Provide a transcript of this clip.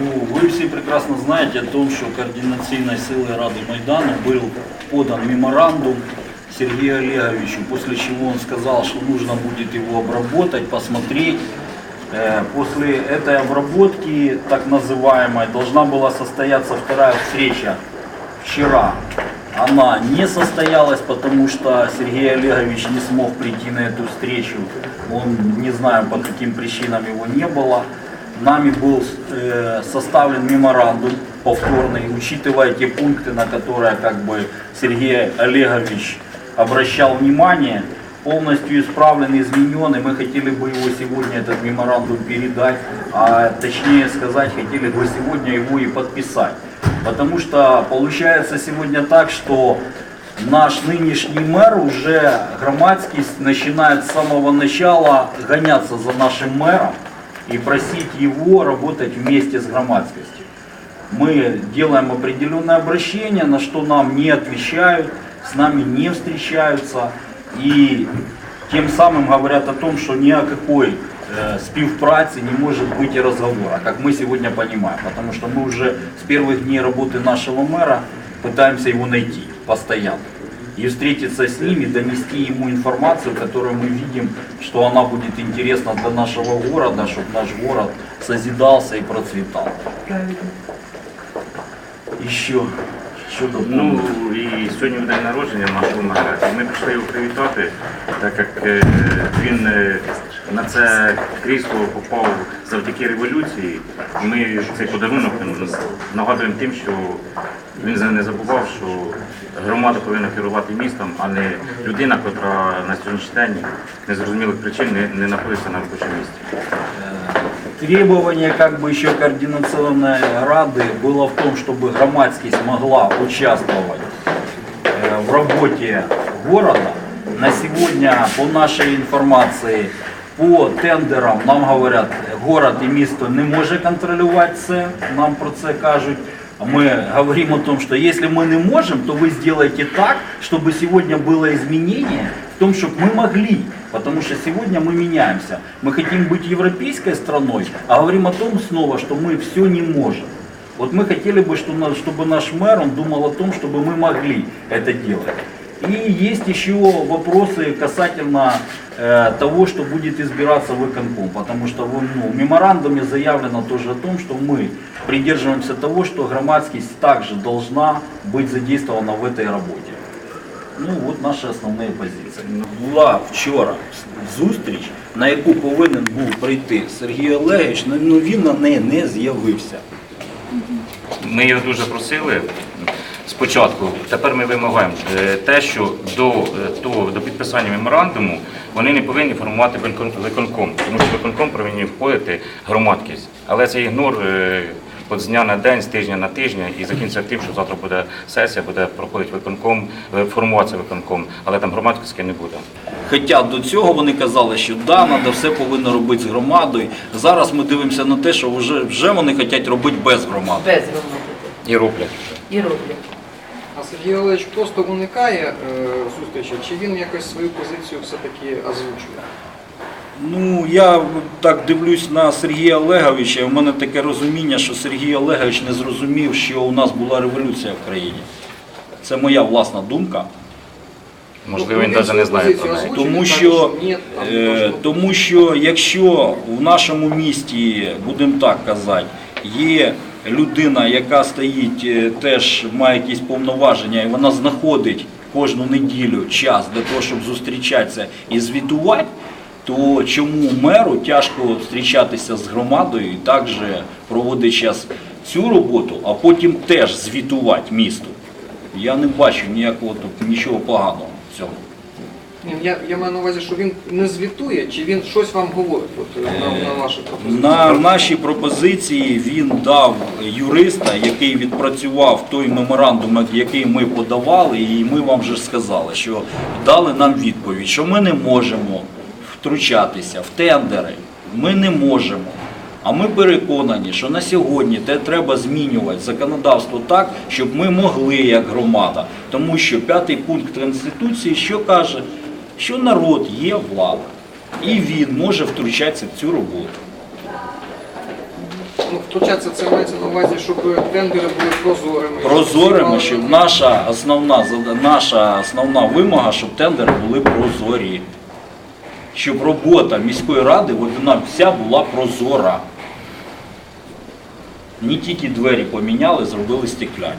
Ну, вы все прекрасно знаете о том, что координационной силой Рады Майдана был подан меморандум Сергею Олеговичу, после чего он сказал, что нужно будет его обработать, посмотреть. Э, после этой обработки, так называемой, должна была состояться вторая встреча вчера она не состоялась, потому что Сергей Олегович не смог прийти на эту встречу. Он, не знаю, по каким причинам его не было. Нами был э, составлен меморандум повторный, учитывая те пункты, на которые как бы Сергей Олегович обращал внимание, полностью исправлен, изменен, и мы хотели бы его сегодня, этот меморандум, передать, а точнее сказать, хотели бы сегодня его и подписать. Потому что получается сегодня так, что наш нынешний мэр уже громадский начинает с самого начала гоняться за нашим мэром и просить его работать вместе с громадскостью. Мы делаем определенное обращение, на что нам не отвечают, с нами не встречаются и тем самым говорят о том, что ни о какой э, співпраці не может быть и разговора, как мы сегодня понимаем, потому что мы уже с первых дней работы нашего мэра пытаемся его найти постоянно и встретиться с ним и донести ему информацию, которую мы видим, что она будет интересна для нашего города, чтобы наш город созидался и процветал. Еще що Ну доповнити? і сьогодні в день народження нашого мера. І Ми прийшли його привітати, так як е, він е, на це крісло попав завдяки революції. І Ми цей подарунок ну, нагадуємо тим, що він за- не забував, що громада повинна керувати містом, а не людина, яка на сьогоднішній день незрозумілих причин не, не знаходиться на робочому місці. Требование как бы еще координационной рады было в том, чтобы громадскость могла участвовать э, в работе города. На сегодня, по нашей информации, по тендерам нам говорят, город и місто не може контролювати це, нам про це кажуть. Мы говорим о том, что если мы не можем, то вы сделайте так, чтобы сегодня было изменение в том, чтобы мы могли. Потому что сегодня мы меняемся. Мы хотим быть европейской страной, а говорим о том снова, что мы все не можем. Вот мы хотели бы, что на- чтобы наш мэр он думал о том, чтобы мы могли это делать. И есть еще вопросы касательно э, того, что будет избираться выконком, потому что в, ну, в меморандуме заявлено тоже о том, что мы придерживаемся того, что громадскость также должна быть задействована в этой работе. Ну от наші основні позиції. Була вчора зустріч, на яку повинен був прийти Сергій Олегович, ну ну, він на неї не з'явився. Ми його дуже просили спочатку. Тепер ми вимагаємо е, те, що до, е, того- до підписання меморандуму вони не повинні формувати викон- виконком, тому що виконком повинні входити громадськість. Але це ігнор е, от з дня на день, з тижня на тижня, і закінчиться тим, що завтра буде сесія, буде проходити виконком, формуватися виконком, але там громадськості не буде. Хоча до цього вони казали, що да, треба все повинно робити з громадою. Зараз ми дивимося на те, що вже, вже вони хочуть робити без громади. без громади І роблять. і роблять. А Сергій Олегович просто уникає е, зустрічі, чи він якось свою позицію все-таки озвучує? Ну, я так дивлюсь на Сергія Олеговича, і в мене таке розуміння, що Сергій Олегович не зрозумів, що у нас була революція в країні. Це моя власна думка. Можливо, він навіть не знає про неї. Тому що, е, тому що якщо в нашому місті, будемо так казати, є людина, яка стоїть, е, теж має якісь повноваження, і вона знаходить кожну неділю час для того, щоб зустрічатися і звітувати, то чому меру тяжко зустрічатися з громадою і також проводить час цю роботу, а потім теж звітувати місту? Я не бачу ніякого тут нічого поганого в цьому. Ні, Я, я маю на увазі, що він не звітує, чи він щось вам говорить от, е, на, на ваші пропозиції? На наші пропозиції він дав юриста, який відпрацював той меморандум, який ми подавали, і ми вам вже сказали, що дали нам відповідь, що ми не можемо втручатися в тендери. Ми не можемо. А ми переконані, що на сьогодні те треба змінювати законодавство так, щоб ми могли як громада. Тому що п'ятий пункт Конституції що каже, що народ є влада. І він може втручатися в цю роботу. ну, втручатися це мається на увазі, щоб тендери були прозорими. Прозорими, щоб наша основна, наша основна вимога, щоб тендери були прозорі. Щоб робота міської ради вона вся була прозора. Не тільки двері поміняли, зробили стекляні.